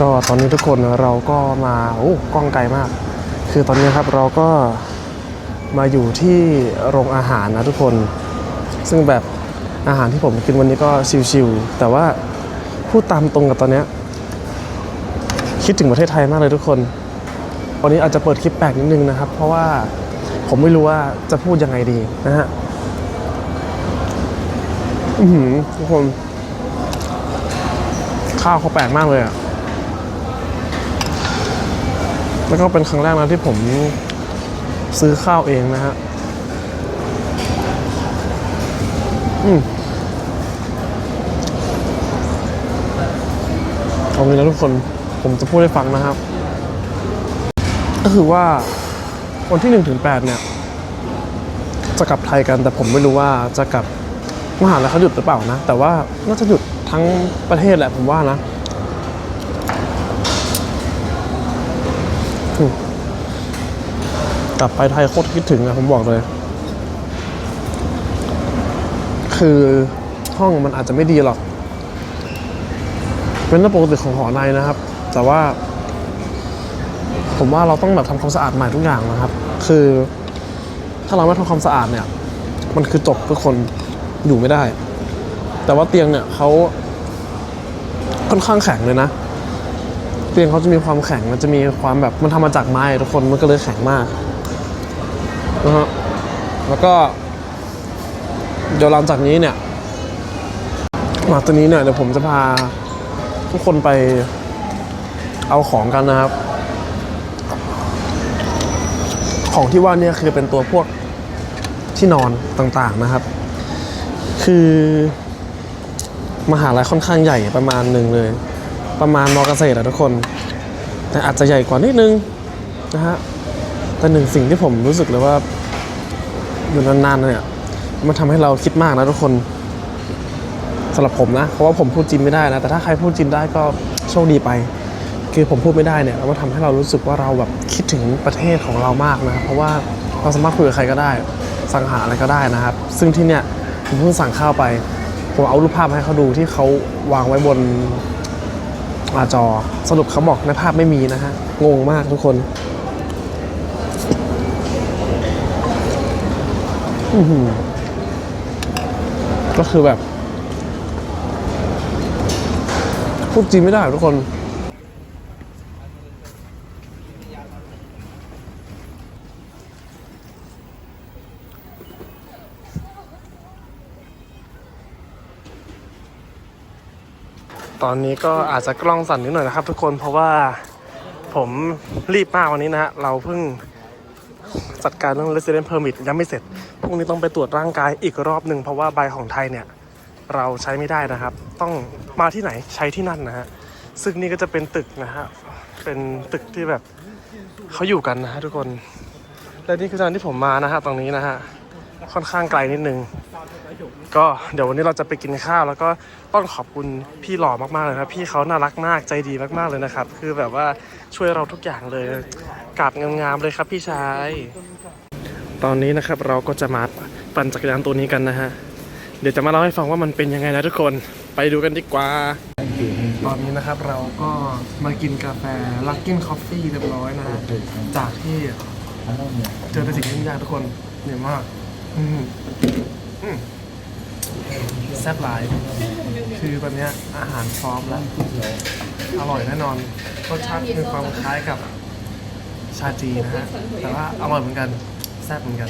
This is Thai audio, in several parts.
ก็ตอนนี้ทุกคนเราก็มาโอ้กล้องไกลมาก คือตอนนี้ครับเราก็มาอยู่ที่โรงอาหารนะทุกคน ซึ่งแบบอาหารที่ผมกินวันนี้ก็ชิวๆแต่ว่าพูดตามตรงกับตอนนี้คิดถึงประเทศไทยมากเลยทุกคน วันนี้อาจจะเปิดคลิปแปลกนิดนึงนะครับ เพราะว่าผมไม่รู้ว่าจะพูดยังไงดีนะฮะอือหือทุกคน ข้าวเขาแปลกมากเลยอะ แล้วก็เป็นครั้งแรกนะที่ผมซื้อข้าวเองนะฮะอืมเอางี้นะทุกคนผมจะพูดให้ฟังนะครับ ก็คือว่าวันที่1นถึงแปดเนี่ย จะกลับไทยกันแต่ผมไม่รู้ว่าจะกลับมหาลัยเขาหยุดหรือเปล่านะ แต่ว่าน่าจะหยุดทั้งประเทศแหละผมว่านะอืม กลับไปไทยโคตรคิดถึงอะผมบอกเลย คือห้องมันอาจจะไม่ดีหรอก เป็นรื่องปกติของหอในนะครับ แต่ว่า ผมว่าเราต้องแบบทำความสะอาดใหม่ทุกอย่างนะครับ คือ ถ้าเราไม่ทำความสะอาดเนี่ย มันคือจบทุกคนอยู่ไม่ได้ แต่ว่าเตียงเนี่ยเขาค่อนข้างแข็งเลยนะ ตียงเขาจะมีความแข็งมันจะมีความแบบมันทำมาจากไม้ทุกคนมันก็เลยแข็งมากนะฮะแล้วก็เดี๋ยวหลังจากนี้เนี่ยหลังจากนี้เนี่ยเดี๋ยวผมจะพาทุกคนไปเอาของกันนะครับ ของที่ว่าเนี่ยคือเป็นตัวพวกที่นอนต่างๆนะครับ คือมหาลัยค่อนข้างใหญ่ประมาณหนึ่งเลย ประมาณมอเกษตรอะทุกคน แต่อาจจะใหญ่กว่านิดนึงนะฮะแต่หนึ่งสิ่งที่ผมรู้สึกเลยว่าอยู่นานๆเนี่ยมันทำให้เราคิดมากนะทุกคนสำหรับผมนะ เพราะว่าผมพูดจีนไม่ได้นะ แต่ถ้าใครพูดจีนได้ก็โชคดีไป คือผมพูดไม่ได้เนี่ยมันทำให้เรารู้สึกว่าเราแบบคิดถึงประเทศของเรามากนะเพราะว่าเราสามารถคุยกับใครก็ได้ สั่งหาอะไรก็ได้นะครับ ซึ่งที่เนี่ยผมเพิ่งสั่งข้าวไป ผมเอารูปภาพให้เขาดูที่เขาวางไว้บน อาจอสรุปเขาบอกในภาพไม่มีนะฮะ งงมากทุกคนก็คือแบบ พูดจีนไม่ได้ทุกคน ตอนนี้ก็อาจจะกล้องสั่นนิดหน่อยนะครับ ทุกคนเพราะว่าผมรีบมากวันนี้นะฮะเราเพิ่งจัดการเรื่อง resident permit ยังไม่เสร็จ พรุ่งนี้ต้องไปตรวจร่างกายอีกรอบหนึ่งเพราะว่าใบของไทยเนี่ย เราใช้ไม่ได้นะครับ ต้องมาที่ไหนใช้ที่นั่นนะฮะ ซึ่งนี่ก็จะเป็นตึกนะฮะ เป็นตึกที่แบบเขาอยู่กันนะฮะทุกคน และนี่คือทางที่ผมมานะฮะตรงนี้นะฮะ ค่อนข้างไกลนิดนึง ก็เดี๋ยววันนี้เราจะไปกินข้าว แล้วก็ต้องขอบคุณพี่หล่อมากๆเลยนะพี่เขาน่ารักมากใจดีมากๆเลยนะครับ คือแบบว่าช่วยเราทุกอย่างเลยกราบงามๆเลยครับพี่ชายตอนนี้นะครับเราก็จะมาปั่นจักรยานตัวนี้กันนะฮะเดี๋ยวจะมาเล่าให้ฟังว่ามันเป็นยังไงนะทุกคนไปดูกันดีกว่า ตอนนี้นะครับเราก็มากินกาแฟลักกินคอฟฟี่เรียบร้อยนะ จากที่เจอแต่สิ่งที่ยากทุกคนเหนื่อยมาก อืมอืม แซ่บหลาย คือตอนเนี้ยอาหารพร้อมแล้ว อร่อยแน่นอน รสชาติมีความคล้ายกับชาจีนะฮะ แต่ว่าอร่อยเหมือนกัน แซ่บเหมือนกัน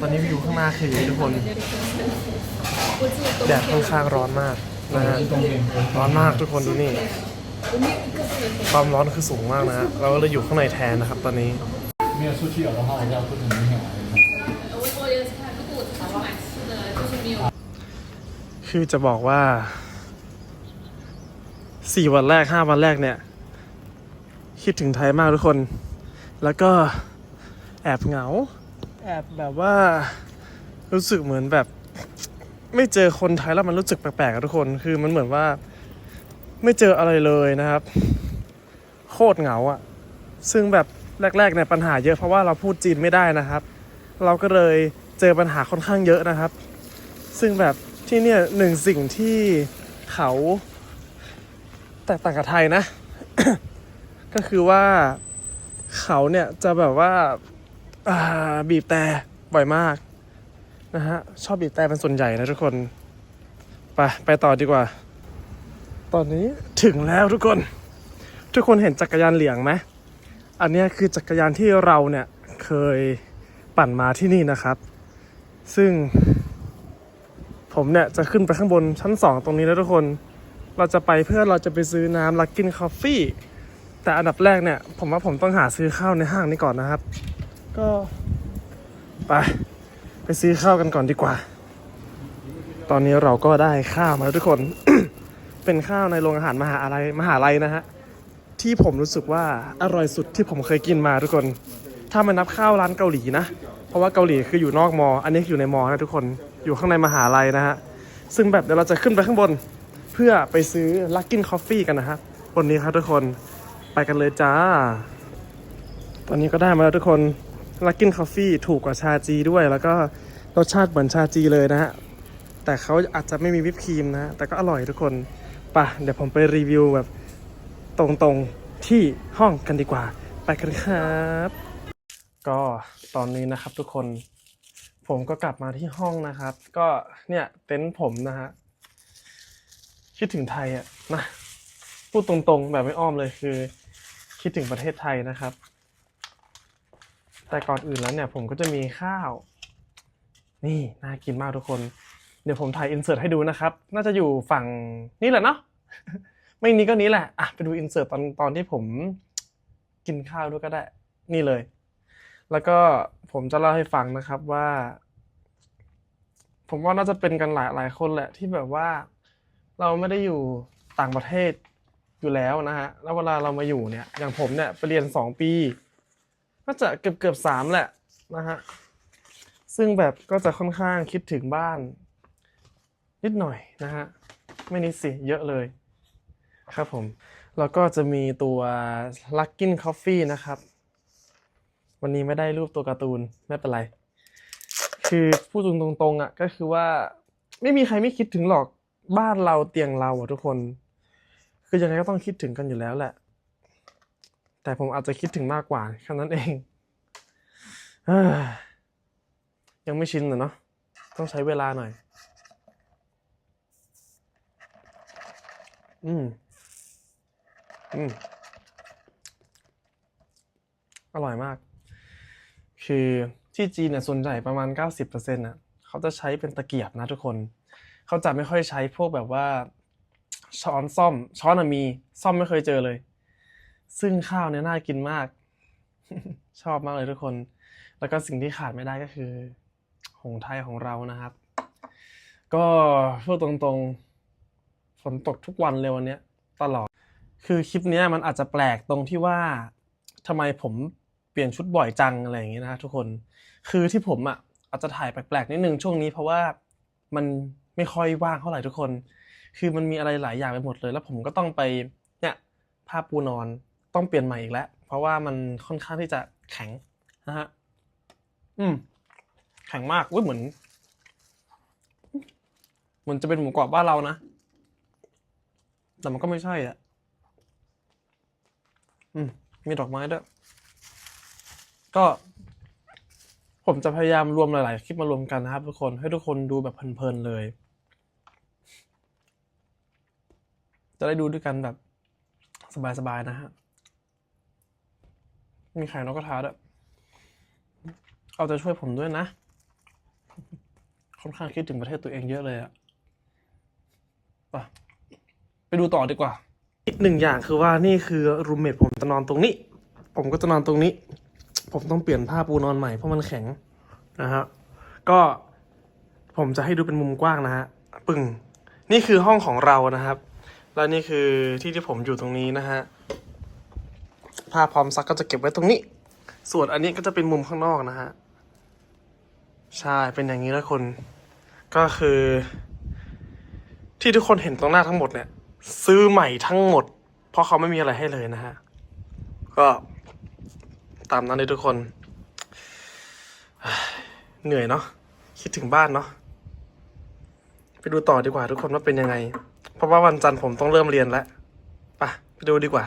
ตอนนี้วิวข้างหน้าคืออย่างนี้ทุกคน แดดค่อนข้างร้อนมากนะฮะ ร้อนมากทุกคนดูนี่ ความร้อนคือสูงมากนะฮะ เราก็เลยอยู่ข้างในแทนนะครับ ตอนนี้ 没有出去有的话，我就要不怎么样。 คือจะบอกว่าสี่วันแรกห้าวันแรกเนี่ย คิดถึงไทยมากทุกคน แล้วก็แอบเหงา แอบแบบว่ารู้สึกเหมือนแบบ ไม่เจอคนไทยแล้วมันรู้สึกแปลกๆทุกคน คือมันเหมือนว่า ไม่เจออะไรเลยนะครับ โคตรเหงาอะซึ่งแบบแรกๆเนี่ยปัญหาเยอะเพราะว่าเราพูดจีนไม่ได้นะครับ เราก็เลยเจอปัญหาค่อนข้างเยอะนะครับ ซึ่งแบบ ที่เนี่ยหนึ่งสิ่งที่เขาแตกต่างกับไทยนะ ก็คือว่าเขาเนี่ยจะแบบว่าาบีบแต่บ่อยมากนะฮะชอบบีบแต่เป็นส่วนใหญ่นะทุกคนไปไปต่อดีกว่า ตอนนี้ถึงแล้วทุกคน ทุกคนเห็นจักรยานเหลียงไหมอันนี้คือจักรยานที่เราเนี่ยเคยปั่นมาที่นี่นะครับ ซึ่ง ผมเนี่ยจะขึ้นไปข้างบนชั้น 2 ตรงนี้แล้วทุกคน เราจะไปเพื่อเราจะไปซื้อน้ำลักกินคอฟฟี่แต่อันดับแรกเนี่ย ผมว่าผมต้องหาซื้อข้าวในห้างนี้ก่อนนะครับ ก็ไปไปซื้อข้าวกันก่อนดีกว่า ตอนนี้เราก็ได้ข้าวมาแล้วทุกคน เป็นข้าวในโรงอาหารมหาอะไรมหาลัยนะฮะที่ผมรู้สึกว่าอร่อยสุดที่ผมเคยกินมาทุกคน ถ้ามันนับข้าวร้านเกาหลีนะ เพราะว่าเกาหลีคืออยู่นอกมอ อันนี้อยู่ในมอนะทุกคน อยู่ข้างในมหาลัยนะฮะ ซึ่งแบบเดี๋ยวเราจะขึ้นไปข้างบน เพื่อไปซื้อลักกินคอฟฟี่กันนะฮะบนนี้ครับทุกคนไปกันเลยจ้า ตอนนี้ก็ได้มาแล้วทุกคนลักกินคอฟฟี่ถูกกว่าชาจีด้วย แล้วก็รสชาติเหมือนชาจีเลยนะฮะ แต่เขาอาจจะไม่มีวิปครีมนะ แต่ก็อร่อยทุกคนไป่ะเดี๋ยวผมไปรีวิวแบบตรงๆที่ห้องกันดีกว่า ไปกันครับ ก็ตอนนี้นะครับทุกคน ผมก็กลับมาที่ห้องนะครับ ก็เนี่ยเต็นท์ผมนะฮะคิดถึงไทยอะนะพูดตรงๆ แบบไม่อ้อมเลยคือ คิดถึงประเทศไทยนะครับ แต่ก่อนอื่นแล้วเนี่ย ผมก็จะมีข้าว นี่น่ากินมากทุกคน เดี๋ยวผมถ่ายอินเสิร์ตให้ดูนะครับ น่าจะอยู่ฝั่งนี่แหละเนาะไม่นี้ก็นี้แหละอะไปดูอินเสิร์ตตอนตอนที่ผมกินข้าวด้วยก็ได้ นี่เลย แล้วก็ผมจะเล่าให้ฟังนะครับว่า ผมว่าน่าจะเป็นกันหลายหลายคนแหละที่แบบว่า เราไม่ได้อยู่ต่างประเทศอยู่แล้วนะฮะแล้วเวลาเรามาอยู่เนี่ยอย่างผมเนี่ยไปเรียนสองปีก็จะเกือบเกือบสามแหละนะฮะซึ่งแบบก็จะค่อนข้างคิดถึงบ้าน นิดหน่อยนะฮะไม่นิดสิเยอะเลยครับผม แล้วก็จะมีตัว Luckin Coffee นะครับ วันนี้ไม่ได้รูปตัวการ์ตูนไม่เป็นไร คือพูดตรงๆอะก็คือว่าไม่มีใครไม่คิดถึงหรอกบ้านเราเตียงเราอะทุกคน คือยังไงก็ต้องคิดถึงกันอยู่แล้วแหละ แต่ผมอาจจะคิดถึงมากกว่าแค่นั้นเองอยังไม่ชินอะเนาะต้องใช้เวลาหน่อย อืม อืม อร่อยมาก คือที่จีนเนี่ยส่วนใหญ่ประมาณ 90%น่ะเขาจะใช้เป็นตะเกียบนะทุกคน เขาจะไม่ค่อยใช้พวกแบบว่าช้อนซ่อม ช้อนอมีซ่อมไม่เคยเจอเลย ซึ่งข้าวเนี่ยน่ากินมาก ชอบมากเลยทุกคน แล้วก็สิ่งที่ขาดไม่ได้ก็คือ หงไทยของเรานะครับ ก็พูดตรงๆฝนตกทุกวันเลยวันนี้ตลอด คือคลิปนี้มันอาจจะแปลกตรงที่ว่าทำไมผม เปลี่ยนชุดบ่อยจังอะไรอย่างเงี้ยนะทุกคนคือที่ผมอะอาจจะถ่ายแปลกๆนิดนึงช่วงนี้เพราะว่ามันไม่ค่อยว่างเท่าไหร่ทุกคน คือมันมีอะไรหลายอย่างไปหมดเลย แล้วผมก็ต้องไปเนี่ยผ้าปูนอนต้องเปลี่ยนใหม่อีกแล้ว เพราะว่ามันค่อนข้างที่จะแข็งนะฮะอืมแข็งมากอุ้ยเหมือนเหมือนจะเป็นหมูกรอบบ้านเรานะแต่มันก็ไม่ใช่อะอืมมีดอกไม้ด้วย ก็ ผมจะพยายามรวมหลาย ๆ คลิปมารวมกันนะครับ ทุกคนให้ทุกคนดูแบบเพลิน ๆ เลย จะได้ดูด้วยกันแบบ สบาย ๆ นะฮะ มีไข่นกกระทาด้วยเอาใจช่วยผมด้วยนะ ค่อนข้างคิดถึงประเทศตัวเองเยอะเลยอะไปไปดูต่อดีกว่า อีกหนึ่งอย่างคือว่านี่คือรูมเมทผมจะนอนตรงนี้ ผมก็จะนอนตรงนี้ ผมต้องเปลี่ยนผ้าปูนอนใหม่เพราะมันแข็งนะฮะก็ผมจะให้ดูเป็นมุมกว้างนะฮะปึ่งนี่คือห้องของเรานะครับ แล้วนี่คือที่ที่ผมอยู่ตรงนี้นะฮะผ้าพร้อมซักก็จะเก็บไว้ตรงนี้ ส่วนอันนี้ก็จะเป็นมุมข้างนอกนะฮะใช่เป็นอย่างนี้แล้วคนก็คือ ที่ทุกคนเห็นตรงหน้าทั้งหมดเนี่ย ซื้อใหม่ทั้งหมด เพราะเขาไม่มีอะไรให้เลยนะฮะก็ ตามนั้นเลยทุกคน เหนื่อยเนาะคิดถึงบ้านเนาะไปดูต่อดีกว่าทุกคนว่าเป็นยังไง เพราะว่าวันจันทร์ผมต้องเริ่มเรียนแล้วไปไปดูดีกว่า